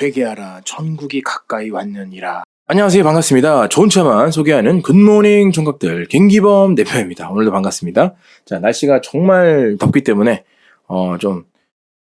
회개하라 천국이 가까이 왔느니라. 안녕하세요 반갑습니다. 좋은 차만 소개하는 굿모닝 총각들 갱기범 대표입니다. 오늘도 반갑습니다. 자 날씨가 정말 덥기 때문에 어좀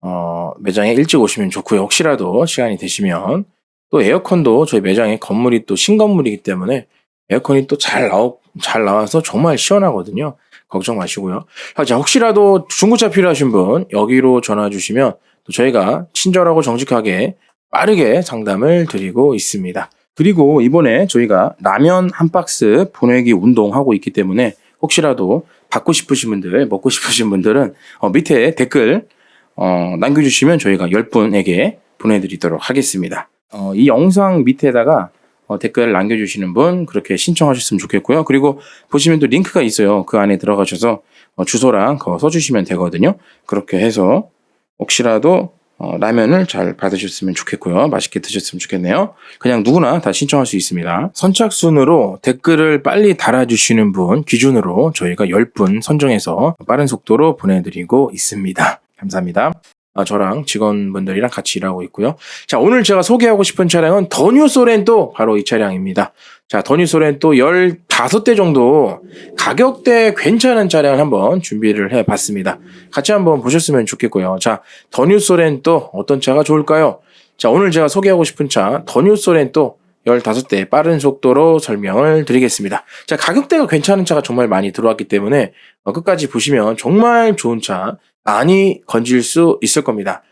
어, 매장에 일찍 오시면 좋고요. 혹시라도 시간이 되시면 또 에어컨도 저희 매장에 건물이 또 신건물이기 때문에 에어컨이 또 잘 나오 잘 나와서 정말 시원하거든요. 걱정 마시고요. 자 혹시라도 중고차 필요하신 분 여기로 전화 주시면 또 저희가 친절하고 정직하게 빠르게 상담을 드리고 있습니다. 그리고 이번에 저희가 라면 한 박스 보내기 운동하고 있기 때문에 혹시라도 받고 싶으신 분들, 먹고 싶으신 분들은 어, 밑에 댓글 어, 남겨주시면 저희가 10분에게 보내드리도록 하겠습니다. 어, 이 영상 밑에다가 어, 댓글 남겨주시는 분 그렇게 신청하셨으면 좋겠고요. 그리고 보시면 또 링크가 있어요. 그 안에 들어가셔서 어, 주소랑 그거 써주시면 되거든요. 그렇게 해서 혹시라도 어, 라면을 잘 받으셨으면 좋겠고요. 맛있게 드셨으면 좋겠네요. 그냥 누구나 다 신청할 수 있습니다. 선착순으로 댓글을 빨리 달아주시는 분 기준으로 저희가 10분 선정해서 빠른 속도로 보내드리고 있습니다. 감사합니다. 아, 저랑 직원분들이랑 같이 일하고 있고요. 자, 오늘 제가 소개하고 싶은 차량은 더뉴 소렌토 바로 이 차량입니다. 자, 더뉴 소렌토 15대 정도 가격대 괜찮은 차량을 한번 준비를 해 봤습니다. 같이 한번 보셨으면 좋겠고요. 자, 더뉴 소렌토 어떤 차가 좋을까요? 자, 오늘 제가 소개하고 싶은 차 더뉴 소렌토 15대 빠른 속도로 설명을 드리겠습니다. 자, 가격대가 괜찮은 차가 정말 많이 들어왔기 때문에 어, 끝까지 보시면 정말 좋은 차 많이 건질 수 있을 겁니다.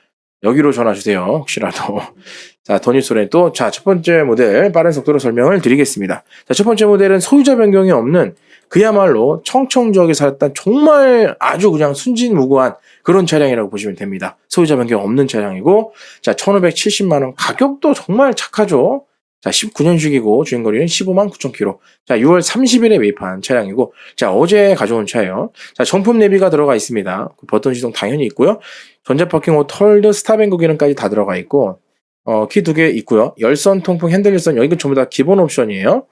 여기로 전화 주세요. 혹시라도. 자, 더뉴소렌 또, 자, 첫 번째 모델 빠른 속도로 설명을 드리겠습니다. 자, 첫 번째 모델은 소유자 변경이 없는 그야말로 청청지역에 살았던 정말 아주 그냥 순진무구한 그런 차량이라고 보시면 됩니다. 소유자 변경 없는 차량이고, 자, 1570만 원. 가격도 정말 착하죠? 자, 19년식이고 주행거리는 15만 9천 킬로. 자, 6월 30일에 매입한 차량이고, 자, 어제 가져온 차예요. 자, 정품 내비가 들어가 있습니다. 그 버튼 시동 당연히 있고요. 전자파킹 호 털드 스타뱅크 기능까지 다 들어가 있고, 어, 키 두 개 있고요. 열선, 통풍, 핸들 열선, 여기가 전부 다 기본 옵션이에요.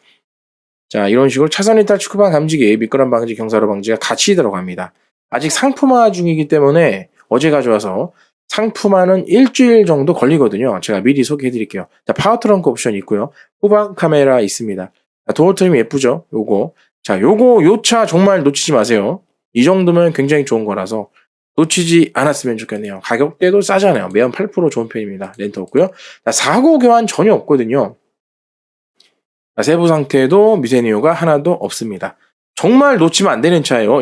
자, 이런 식으로 차선 이탈 축구방 감지기, 미끄럼 방지, 경사로 방지가 같이 들어갑니다. 아직 상품화 중이기 때문에 어제 가져와서 상품화는 일주일 정도 걸리거든요. 제가 미리 소개해 드릴게요. 자, 파워 트렁크 옵션 있고요. 후방 카메라 있습니다. 도어 트림 예쁘죠? 요거. 자, 요거, 요 차 정말 놓치지 마세요. 이 정도면 굉장히 좋은 거라서 놓치지 않았으면 좋겠네요. 가격대도 싸잖아요. 매연 8% 좋은 편입니다. 렌트 없고요. 자, 사고 교환 전혀 없거든요. 자, 세부 상태도 미세니오가 하나도 없습니다. 정말 놓치면 안 되는 차예요.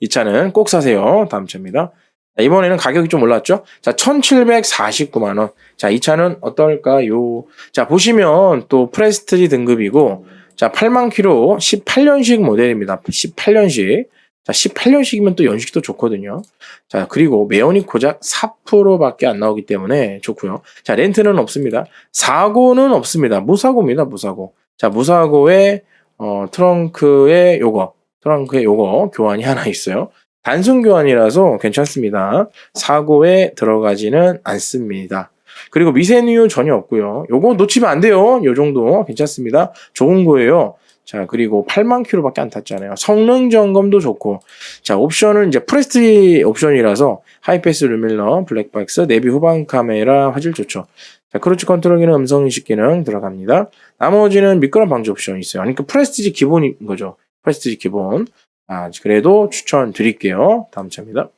이 차는 꼭 사세요. 다음 차입니다. 자, 이번에는 가격이 좀 올랐죠? 자, 1749만 원. 자, 이 차는 어떨까요? 자, 보시면 또 프레스티지 등급이고, 자, 8만 킬로 18년식 모델입니다. 18년식. 자, 18년식이면 또 연식도 좋거든요. 자, 그리고 매연이 고작 4%밖에 안 나오기 때문에 좋고요. 자, 렌트는 없습니다. 사고는 없습니다. 무사고입니다. 무사고. 자, 무사고에 어, 트렁크에 요거, 트렁크에 요거 교환이 하나 있어요. 단순 교환이라서 괜찮습니다. 사고에 들어가지는 않습니다. 그리고 미세누유 전혀 없고요. 요거 놓치면 안 돼요. 요 정도 괜찮습니다. 좋은 거예요. 자, 그리고 8만 킬로밖에 안 탔잖아요. 성능 점검도 좋고. 자, 옵션은 이제 프레스티 옵션이라서 하이패스 루밀러, 블랙박스, 내비 후방 카메라, 화질 좋죠. 자, 크루즈 컨트롤 기능, 음성 인식 기능 들어갑니다. 나머지는 미끄럼 방지 옵션이 있어요. 그러니까 프레스티지 기본인 거죠. 프레스티지 기본. 아, 그래도 추천 드릴게요. 다음 차입니다.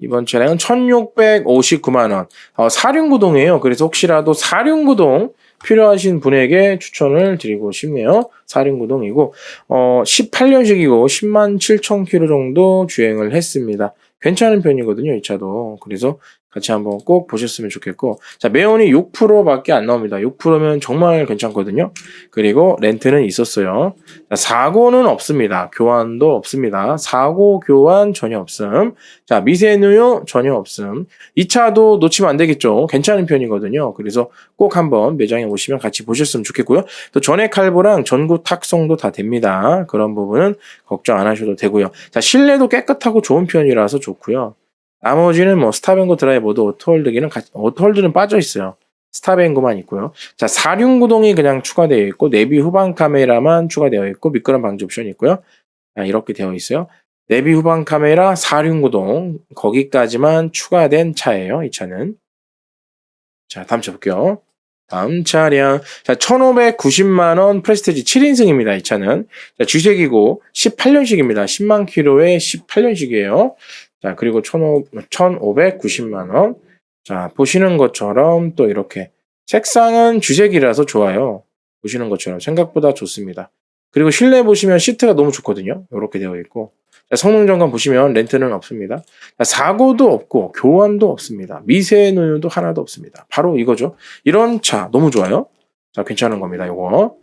이번 차량은 1659만원. 어, 사륜구동이에요. 그래서 혹시라도 사륜구동 필요하신 분에게 추천을 드리고 싶네요. 사륜구동이고, 어, 18년식이고 10만 7천 킬로 정도 주행을 했습니다. 괜찮은 편이거든요, 이 차도. 그래서 같이 한번 꼭 보셨으면 좋겠고. 자, 매연이 6%밖에 안 나옵니다. 6%면 정말 괜찮거든요. 그리고 렌트는 있었어요. 자, 사고는 없습니다. 교환도 없습니다. 사고 교환 전혀 없음. 자, 미세누유 전혀 없음. 이 차도 놓치면 안 되겠죠. 괜찮은 편이거든요. 그래서 꼭 한번 매장에 오시면 같이 보셨으면 좋겠고요. 또 전액 칼보랑 전구 탁송도 다 됩니다. 그런 부분은 걱정 안 하셔도 되고요. 자, 실내도 깨끗하고 좋은 편이라서 좋고요. 나머지는 뭐 스타뱅고 드라이브 모드 오토홀드기는 오토홀드는 빠져 있어요. 스타뱅고만 있고요. 자, 사륜구동이 그냥 추가되어 있고 내비 후방 카메라만 추가되어 있고 미끄럼 방지 옵션이 있고요. 자, 이렇게 되어 있어요. 내비 후방 카메라 사륜구동 거기까지만 추가된 차예요. 이 차는. 자, 다음 차 볼게요. 다음 차량. 자, 1590만원 프레스티지 7인승입니다. 이 차는. 자, 주색이고 18년식입니다. 10만 킬로에 18년식이에요. 자, 그리고 1590만원. 자, 보시는 것처럼 또 이렇게 색상은 주색이라서 좋아요. 보시는 것처럼 생각보다 좋습니다. 그리고 실내 보시면 시트가 너무 좋거든요. 이렇게 되어 있고. 자, 성능 점검 보시면 렌트는 없습니다. 자, 사고도 없고 교환도 없습니다. 미세 노유도 하나도 없습니다. 바로 이거죠. 이런 차 너무 좋아요. 자, 괜찮은 겁니다. 이거.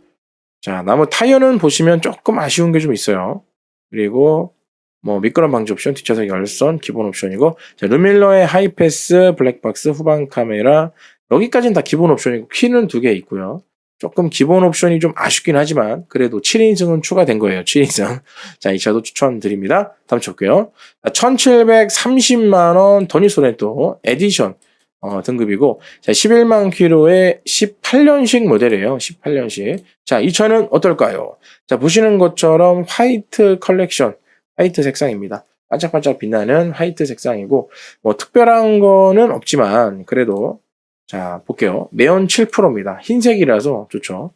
자, 나무 타이어는 보시면 조금 아쉬운 게 좀 있어요. 그리고 뭐 미끄럼 방지 옵션, 뒷좌석 열선 기본 옵션이고 자, 르밀러의 하이패스, 블랙박스, 후방 카메라 여기까지는 다 기본 옵션이고 키는 두 개 있고요. 조금 기본 옵션이 좀 아쉽긴 하지만 그래도 7인승은 추가된 거예요. 7인승. 자, 이 차도 추천드립니다. 다음 볼게요. 1730만 원 더니 소렌토 에디션 어, 등급이고 자, 11만 킬로의 18년식 모델이에요. 18년식. 자, 이 차는 어떨까요? 자, 보시는 것처럼 화이트 컬렉션, 화이트 색상입니다. 반짝반짝 빛나는 화이트 색상이고 뭐 특별한 거는 없지만 그래도 자, 볼게요. 매연 7%입니다. 흰색이라서 좋죠.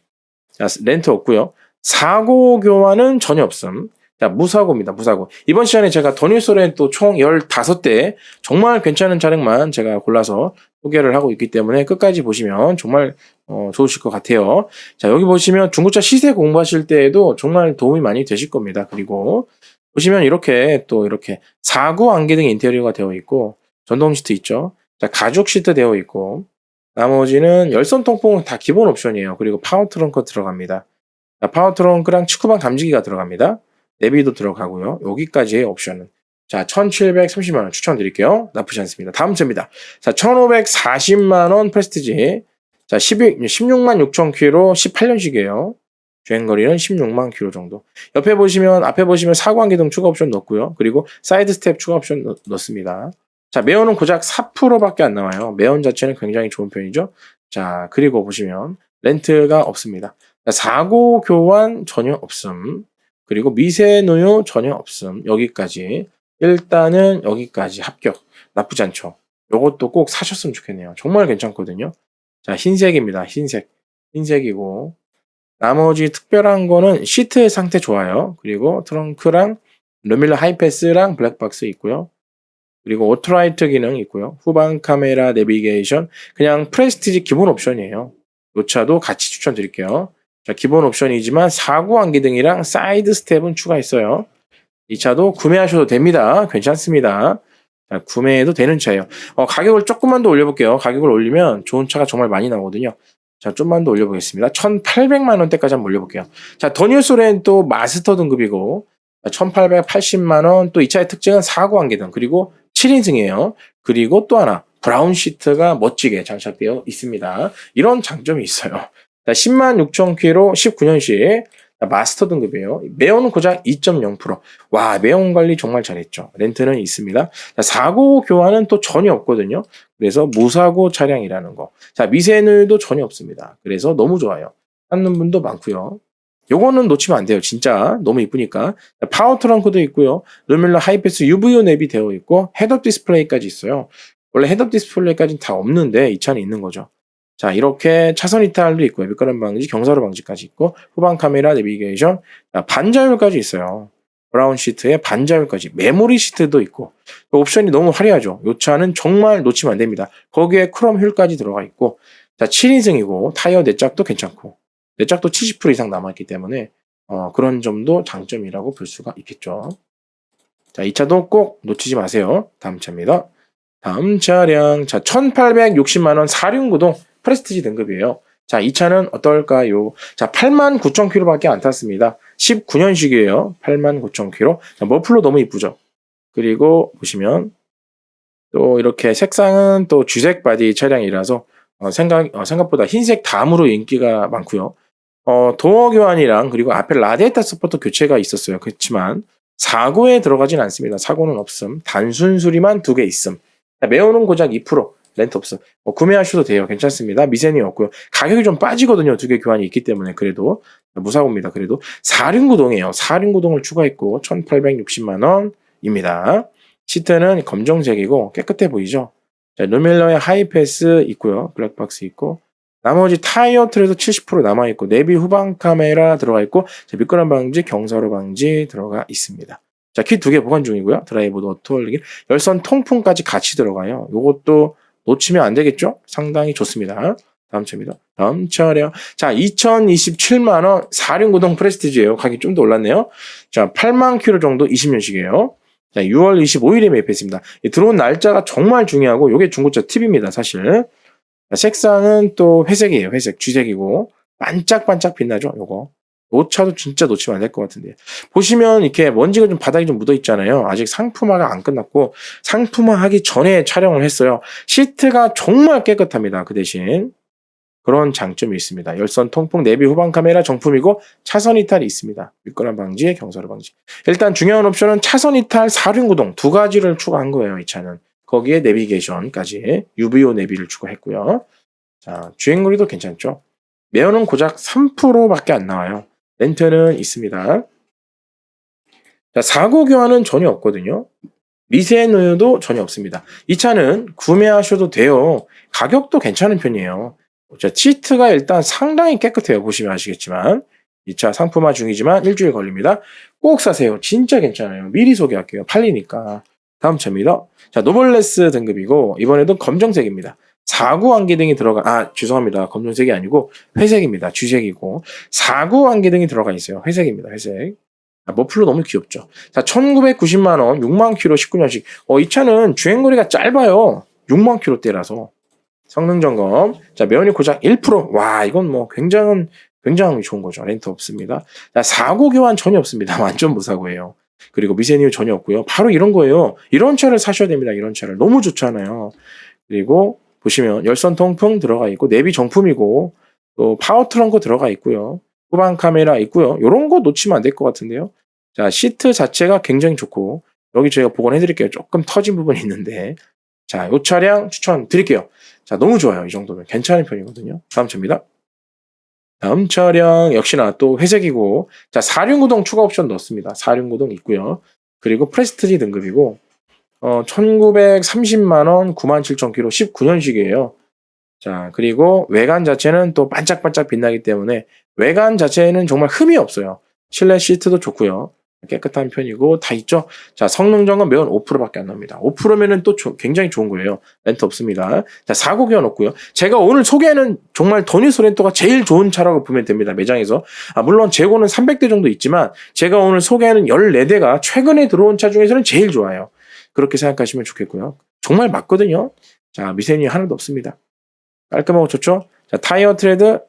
자, 렌트 없고요. 사고 교환은 전혀 없음. 자, 무사고입니다. 무사고. 이번 시간에 제가 더뉴소렌 또총 15대 정말 괜찮은 차량만 제가 골라서 소개를 하고 있기 때문에 끝까지 보시면 정말 어, 좋으실 것 같아요. 자, 여기 보시면 중고차 시세 공부하실 때에도 정말 도움이 많이 되실 겁니다. 그리고 보시면 이렇게 또 이렇게 사고 안개 등 인테리어가 되어 있고 전동 시트 있죠. 자, 가죽 시트 되어 있고 나머지는 열선 통풍은 다 기본 옵션이에요. 그리고 파워 트렁크 들어갑니다. 자, 파워 트렁크랑 측후방 감지기가 들어갑니다. 내비도 들어가고요. 여기까지의 옵션은. 자, 1730만 원 추천드릴게요. 나쁘지 않습니다. 다음 차입니다. 자, 1540만 원 프레스티지. 자, 12, 16만 6천 킬로 18년식이에요. 주행거리는 16만 킬로 정도. 옆에 보시면, 앞에 보시면 사고한 기둥 추가 옵션 넣고요. 그리고 사이드 스텝 추가 옵션 넣, 넣습니다. 자, 매연은 고작 4%밖에 안 나와요. 매연 자체는 굉장히 좋은 편이죠. 자, 그리고 보시면 렌트가 없습니다. 자, 사고 교환 전혀 없음. 그리고 미세 노유 전혀 없음. 여기까지. 일단은 여기까지 합격. 나쁘지 않죠. 요것도 꼭 사셨으면 좋겠네요. 정말 괜찮거든요. 자, 흰색입니다. 흰색. 흰색이고. 나머지 특별한 거는 시트의 상태 좋아요. 그리고 트렁크랑 르밀러 하이패스랑 블랙박스 있고요. 그리고 오토라이트 기능 있고요. 후방 카메라 내비게이션 그냥 프레스티지 기본 옵션이에요. 이 차도 같이 추천드릴게요. 자, 기본 옵션이지만 사고 안기 등이랑 사이드 스텝은 추가했어요. 이 차도 구매하셔도 됩니다. 괜찮습니다. 자, 구매해도 되는 차예요. 어, 가격을 조금만 더 올려볼게요. 가격을 올리면 좋은 차가 정말 많이 나오거든요. 자, 좀만 더 올려보겠습니다. 1,800만 원대까지 한번 올려볼게요. 자, 더뉴소렌 또 마스터 등급이고 1,880만 원. 또 이 차의 특징은 사고 안개 등 그리고 7인승이에요. 그리고 또 하나 브라운 시트가 멋지게 장착되어 있습니다. 이런 장점이 있어요. 10만 6천 킬로 19년식 마스터 등급이에요. 매연은 고작 2.0%. 와, 매연 관리 정말 잘했죠. 렌트는 있습니다. 자, 사고 교환은 또 전혀 없거든요. 그래서 무사고 차량이라는 거. 자, 미세누도 전혀 없습니다. 그래서 너무 좋아요. 하는 분도 많고요. 요거는 놓치면 안 돼요. 진짜 너무 이쁘니까. 파워 트렁크도 있고요. 르밀러 하이패스 UVO 랩이 되어 있고 헤드업 디스플레이까지 있어요. 원래 헤드업 디스플레이까지는 다 없는데 이 차는 있는 거죠. 자 이렇게 차선 이탈도 있고요. 미끄럼 방지, 경사로 방지까지 있고 후방 카메라 내비게이션, 반자율까지 있어요. 브라운 시트에 반자율까지 메모리 시트도 있고 옵션이 너무 화려하죠. 이 차는 정말 놓치면 안 됩니다. 거기에 크롬 휠까지 들어가 있고 자 7인승이고 타이어 내짝도 괜찮고 내짝도 70% 이상 남아있기 때문에 어, 그런 점도 장점이라고 볼 수가 있겠죠. 자, 이 차도 꼭 놓치지 마세요. 다음 차입니다. 다음 차량. 자, 1860만원 4륜구동 프레스티지 등급이에요. 자, 이 차는 어떨까요? 자, 8만 9천 킬로밖에 안 탔습니다. 19년식이에요. 8만 9천 킬로. 자, 머플러 너무 이쁘죠? 그리고 보시면 또 이렇게 색상은 또 주색 바디 차량이라서 어, 생각, 어, 생각보다 흰색 다음으로 인기가 많고요. 어, 도어 교환이랑 그리고 앞에 라디에이터 서포터 교체가 있었어요. 그렇지만 사고에 들어가진 않습니다. 사고는 없음. 단순 수리만 두 개 있음. 매우는 고작 2%. 렌트 없음. 뭐 구매하셔도 돼요. 괜찮습니다. 미세는 없고요. 가격이 좀 빠지거든요. 두 개 교환이 있기 때문에 그래도 무사고입니다. 그래도 4륜구동이에요. 4륜구동을 추가했고 1,860만 원입니다. 시트는 검정색이고 깨끗해 보이죠? 자, 루멜러의 하이패스 있고요. 블랙박스 있고 나머지 타이어 트레도 70% 남아 있고 내비 후방 카메라 들어가 있고 자, 미끄럼 방지, 경사로 방지 들어가 있습니다. 자, 키 두 개 보관 중이고요. 드라이브도 오토 홀리기, 열선 통풍까지 같이 들어가요. 요것도 놓치면 안 되겠죠? 상당히 좋습니다. 다음 차입니다. 다음 차량. 자, 2027만원 4륜구동 프레스티지예요 가격이 좀 더 올랐네요. 자, 8만 킬로 정도 20년식이에요. 자, 6월 25일에 매입했습니다. 이 들어온 날짜가 정말 중요하고, 요게 중고차 팁입니다, 사실. 자, 색상은 또 회색이에요, 회색. 쥐색이고. 반짝반짝 빛나죠, 요거. 요 차도 진짜 놓치면 안 될 것 같은데. 보시면 이렇게 먼지가 좀 바닥에 좀 묻어 있잖아요. 아직 상품화가 안 끝났고, 상품화 하기 전에 촬영을 했어요. 시트가 정말 깨끗합니다, 그 대신. 그런 장점이 있습니다. 열선 통풍 내비 후방 카메라 정품이고 차선 이탈이 있습니다. 미끄럼 방지, 경사로 방지. 일단 중요한 옵션은 차선 이탈 4륜 구동 두 가지를 추가한 거예요. 이 차는. 거기에 내비게이션까지 UVO 내비를 추가했고요. 자, 주행거리도 괜찮죠? 매연은 고작 3%밖에 안 나와요. 렌트는 있습니다. 자, 사고 교환은 전혀 없거든요. 미세누유도 전혀 없습니다. 이 차는 구매하셔도 돼요. 가격도 괜찮은 편이에요. 자, 시트가 일단 상당히 깨끗해요. 보시면 아시겠지만. 이 차 상품화 중이지만 일주일 걸립니다. 꼭 사세요. 진짜 괜찮아요. 미리 소개할게요. 팔리니까. 다음 차입니다. 자, 노블레스 등급이고, 이번에도 검정색입니다. 사구 안개등이 들어가, 아, 죄송합니다. 검정색이 아니고 회색입니다. 주색이고. 사구 안개등이 들어가 있어요. 회색입니다. 회색. 아, 머플러 너무 귀엽죠. 자, 1990만원, 6만 킬로 19년식. 어, 이 차는 주행거리가 짧아요. 6만 킬로대라서. 성능 점검. 자, 면이 고작 1%. 와, 이건 뭐 굉장한, 굉장히 좋은 거죠. 렌트 없습니다. 자, 사고 교환 전혀 없습니다. 완전 무사고예요. 그리고 미세니우 전혀 없고요. 바로 이런 거예요. 이런 차를 사셔야 됩니다. 이런 차를. 너무 좋잖아요. 그리고 보시면 열선 통풍 들어가 있고 내비 정품이고 또 파워 트렁크 들어가 있고요. 후방 카메라 있고요. 이런 거 놓치면 안 될 것 같은데요. 자, 시트 자체가 굉장히 좋고 여기 저희가 복원해 드릴게요. 조금 터진 부분이 있는데 자, 이 차량 추천 드릴게요. 자, 너무 좋아요. 이 정도면 괜찮은 편이거든요. 다음 차입니다. 다음 차량 역시나 또 회색이고 자, 4륜구동 추가 옵션 넣었습니다. 4륜구동 있고요. 그리고 프레스티지 등급이고 어, 1930만 원 97,000km 19년식이에요. 자, 그리고 외관 자체는 또 반짝반짝 빛나기 때문에 외관 자체에는 정말 흠이 없어요. 실내 시트도 좋고요. 깨끗한 편이고 다 있죠. 자 성능 점검 매연 5%밖에 안 납니다. 5%면은 또 조, 굉장히 좋은 거예요. 렌트 없습니다. 자 사고 교환 없고요. 제가 오늘 소개하는 정말 더니스 렌터가 제일 좋은 차라고 보면 됩니다. 매장에서 아, 물론 재고는 300대 정도 있지만 제가 오늘 소개하는 14대가 최근에 들어온 차 중에서는 제일 좋아요. 그렇게 생각하시면 좋겠고요. 정말 맞거든요. 자 미세니 하나도 없습니다. 깔끔하고 좋죠. 자 타이어 트레드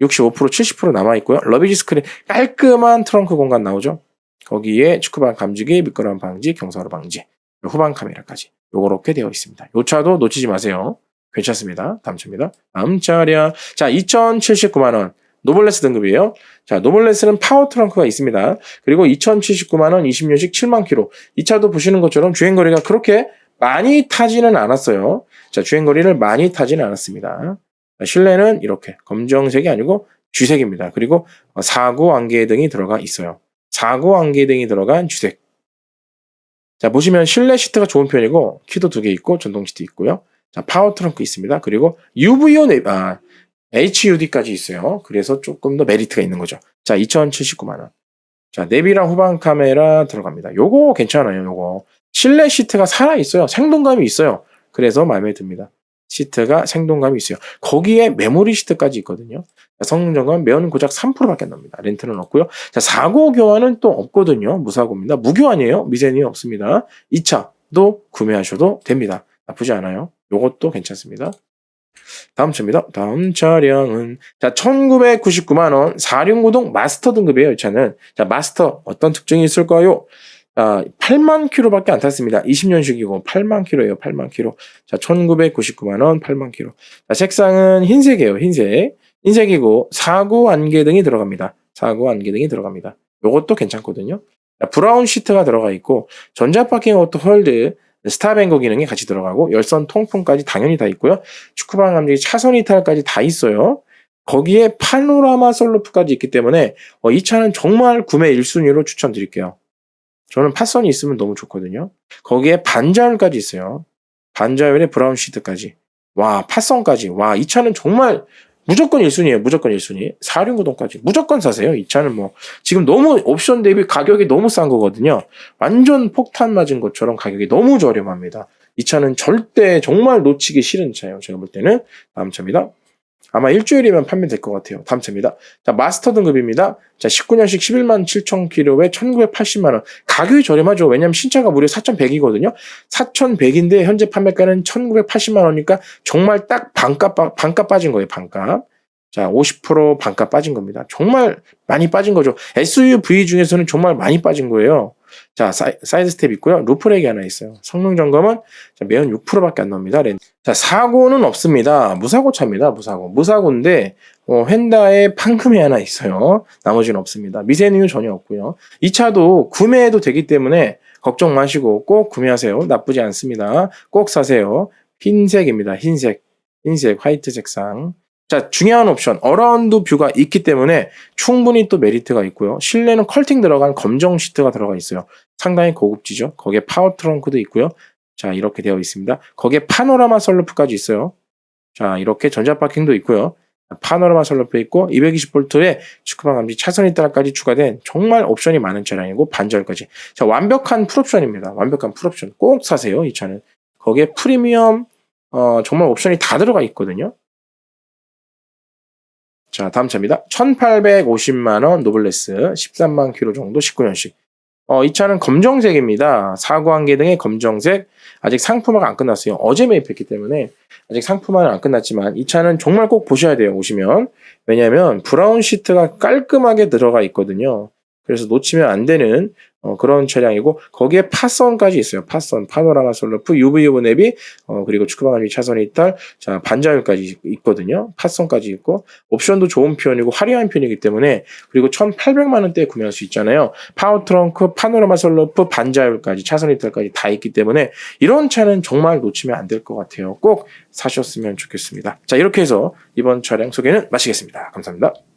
65% 70% 남아 있고요. 러비지 스크린 깔끔한 트렁크 공간 나오죠. 거기에 축구방 감지기, 미끄럼 방지, 경사로 방지, 후방 카메라까지 요렇게 되어 있습니다. 요 차도 놓치지 마세요. 괜찮습니다. 다음 차입니다. 다음 차량. 자, 2,079만 원. 노블레스 등급이에요. 자, 노블레스는 파워 트렁크가 있습니다. 그리고 2,079만원 20년식 7만 킬로. 이 차도 보시는 것처럼 주행거리가 그렇게 많이 타지는 않았어요. 자, 주행거리를 많이 타지는 않았습니다. 자, 실내는 이렇게 검정색이 아니고 쥐색입니다. 그리고 사고 안개 등이 들어가 있어요. 사고 안개 등이 들어간 주색. 자, 보시면 실내 시트가 좋은 편이고, 키도 두 개 있고, 전동 시트 있고요. 자, 파워 트렁크 있습니다. 그리고 UVO 네, 아, HUD까지 있어요. 그래서 조금 더 메리트가 있는 거죠. 자, 2,079만 원. 자, 내비랑 후방 카메라 들어갑니다. 요거 괜찮아요, 요거. 실내 시트가 살아 있어요. 생동감이 있어요. 그래서 마음에 듭니다. 시트가 생동감이 있어요. 거기에 메모리 시트까지 있거든요. 성능 점검 매연 고작 3%밖에 안 납니다. 렌트는 없고요. 자, 사고 교환은 또 없거든요. 무사고입니다. 무교환이에요. 미세니 없습니다. 2차도 구매하셔도 됩니다. 나쁘지 않아요. 요것도 괜찮습니다. 다음 차입니다. 다음 차량은 자 1999만 원 4륜구동 마스터 등급이에요. 이 차는 자 마스터 어떤 특징이 있을까요? 아, 8만 킬로밖에 안 탔습니다. 20년식이고 8만 킬로예요. 8만 킬로. 자, 1999만 원, 8만 킬로. 자, 색상은 흰색이에요. 흰색. 흰색이고 사구 안개 등이 들어갑니다. 사구 안개 등이 들어갑니다. 요것도 괜찮거든요. 자, 브라운 시트가 들어가 있고 전자 파킹 오토 홀드 스타뱅거 기능이 같이 들어가고 열선 통풍까지 당연히 다 있고요. 축구방 감지 차선 이탈까지 다 있어요. 거기에 파노라마 솔루프까지 있기 때문에 어, 이 차는 정말 구매 1순위로 추천드릴게요. 저는 팟선이 있으면 너무 좋거든요. 거기에 반자율까지 있어요. 반자율에 브라운 시트까지. 와, 팟선까지. 와, 이 차는 정말 무조건 1순위에요. 무조건 1순위. 4륜구동까지. 무조건 사세요. 이 차는 뭐. 지금 너무 옵션 대비 가격이 너무 싼 거거든요. 완전 폭탄 맞은 것처럼 가격이 너무 저렴합니다. 이 차는 절대 정말 놓치기 싫은 차예요. 제가 볼 때는. 다음 차입니다. 아마 일주일이면 판매될 것 같아요. 다음 차입니다. 자, 마스터 등급입니다. 자, 19년식 11만 7천 킬로에 1980만 원. 가격이 저렴하죠. 왜냐면 신차가 무려 4,100이거든요. 4,100인데 현재 판매가는 1,980만 원이니까 정말 딱 반값, 빠- 반값 빠진 거예요. 반값. 자, 50% 반값 빠진 겁니다. 정말 많이 빠진 거죠. SUV 중에서는 정말 많이 빠진 거예요. 자, 사이, 사이드 스텝 있고요. 루프렉이 하나 있어요. 성능 점검은 자, 매연 6%밖에 안 나옵니다. 렌- 자, 사고는 없습니다. 무사고 차입니다. 무사고. 무사고인데 어, 휀다에 판금이 하나 있어요. 나머지는 없습니다. 미세누유 전혀 없고요. 이 차도 구매해도 되기 때문에 걱정 마시고 꼭 구매하세요. 나쁘지 않습니다. 꼭 사세요. 흰색입니다. 흰색. 흰색, 화이트 색상. 자, 중요한 옵션. 어라운드 뷰가 있기 때문에 충분히 또 메리트가 있고요. 실내는 컬팅 들어간 검정 시트가 들어가 있어요. 상당히 고급지죠. 거기에 파워 트렁크도 있고요. 자, 이렇게 되어 있습니다. 거기에 파노라마 썬루프까지 있어요. 자, 이렇게 전자 파킹도 있고요. 파노라마 썬루프 있고 220V에 축구방 감지 차선 이탈까지 추가된 정말 옵션이 많은 차량이고 반절까지. 자, 완벽한 풀옵션입니다. 완벽한 풀옵션. 꼭 사세요, 이 차는. 거기에 프리미엄 어, 정말 옵션이 다 들어가 있거든요. 자, 다음 차입니다. 1850만원 노블레스 13만 킬로 정도 19년식. 어, 이 차는 검정색입니다. 사고 한개 등의 검정색. 아직 상품화가 안 끝났어요. 어제 매입했기 때문에 아직 상품화는 안 끝났지만 이 차는 정말 꼭 보셔야 돼요. 오시면. 왜냐하면 브라운 시트가 깔끔하게 들어가 있거든요. 그래서 놓치면 안 되는 어, 그런 차량이고 거기에 파선까지 있어요. 파선, 파노라마 솔루프, UV 유브 냅이 어, 그리고 축구방안이 차선 이탈, 자 반자율까지 있거든요. 파선까지 있고 옵션도 좋은 편이고 화려한 편이기 때문에 그리고 1,800만 원대에 구매할 수 있잖아요. 파워 트렁크, 파노라마 솔루프, 반자율까지 차선 이탈까지 다 있기 때문에 이런 차는 정말 놓치면 안 될 것 같아요. 꼭 사셨으면 좋겠습니다. 자 이렇게 해서 이번 차량 소개는 마치겠습니다. 감사합니다.